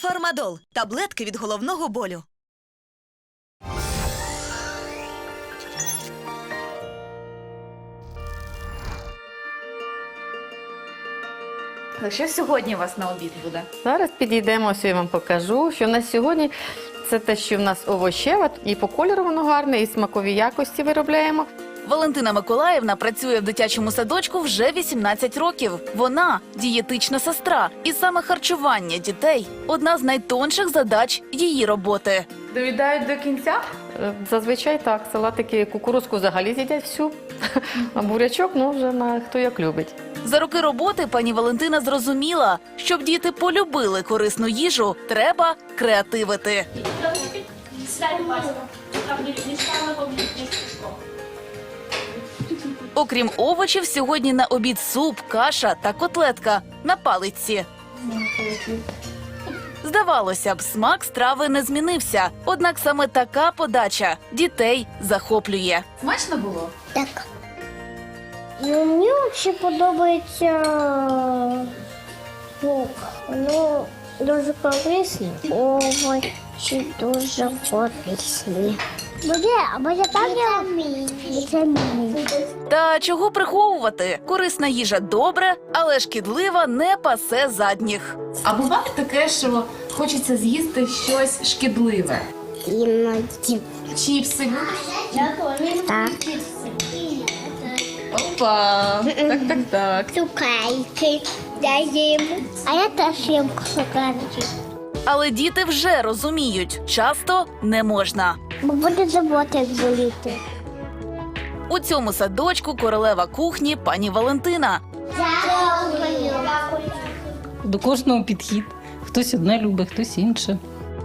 Фармадол таблетки від головного болю. Що сьогодні у вас на обід буде? Зараз підійдемо, ось я вам покажу, що в нас сьогодні це те, що в нас овочева, і по кольору воно гарне, і смакові якості виробляємо. Валентина Миколаївна працює в дитячому садочку вже 18 років. Вона дієтична сестра, і саме харчування дітей одна з найтонших задач її роботи. Довідають до кінця? Е, Зазвичай так, салатики кукурузку взагалі з'їдять всю, а бурячок, ну вже на хто як любить. За роки роботи пані Валентина зрозуміла, щоб діти полюбили корисну їжу, треба креативити. Окрім овочів, сьогодні на обід суп, каша та котлетка на палиці. Здавалося б, смак страви не змінився. Однак саме така подача дітей захоплює. Смачно було? Так. Ну, мені взагалі подобається лук. Ну, дуже корисний. Овочі дуже корисні. Буде, а вітаміни. Та чого приховувати? Корисна їжа добре, але шкідлива не пасе задніх. А буває таке, що хочеться з'їсти щось шкідливе. Іноді. Чіпси? Так. Опа! Так, так, так. Цукайки. Я їм. А я теж їм цукерки. Але діти вже розуміють, часто не можна. Бо буде забота, як боліти. У цьому садочку королева кухні пані Валентина. До кожного підхід. Хтось одне любить, хтось інше.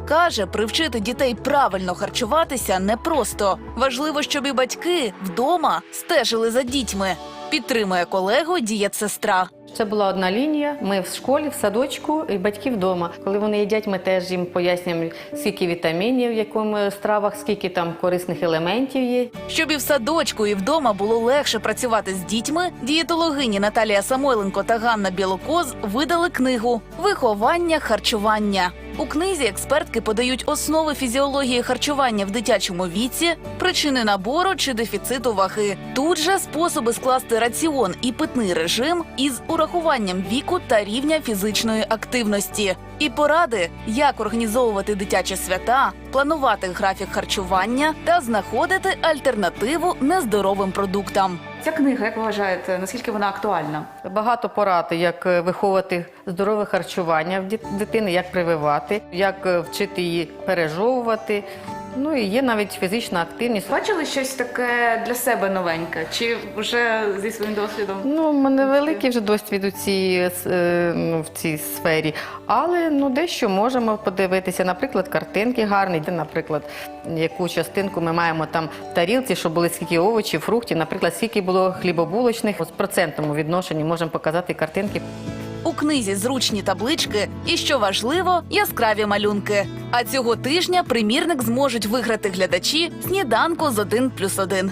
Каже, привчити дітей правильно харчуватися непросто. Важливо, щоб і батьки вдома стежили за дітьми. Підтримує колегу дієтсестра. Це була одна лінія. Ми в школі, в садочку і батьки вдома. Коли вони їдять, ми теж їм пояснюємо, скільки вітамінів, в якому стравах, скільки там корисних елементів є. Щоб і в садочку, і вдома було легше працювати з дітьми, дієтологині Наталія Самойленко та Ганна Білокоз видали книгу Виховання харчування. У книзі експертки подають основи фізіології харчування в дитячому віці, причини набору чи дефіциту ваги. Тут же способи скласти раціон і питний режим із урахуванням віку та рівня фізичної активності. І поради, як організовувати дитячі свята, планувати графік харчування та знаходити альтернативу нездоровим продуктам. Ця книга, як ви вважаєте, наскільки вона актуальна? Багато порад, як е, виховувати здорове харчування в дит- дитини, як прививати, як е, вчити її пережовувати. Ну і є навіть фізична активність. Бачили щось таке для себе новеньке? Чи вже зі своїм досвідом? Ну, у мене великий вже досвід у цій, е, ну, в цій сфері, але ну, дещо можемо подивитися. Наприклад, картинки гарні, де, наприклад, яку частинку ми маємо там в тарілці, щоб були скільки овочів, фруктів, наприклад, скільки було хлібобулочних. З процентному відношенні можемо показати картинки. У книзі зручні таблички і, що важливо, яскраві малюнки. А цього тижня примірник зможуть виграти глядачі сніданку з 1 плюс 1.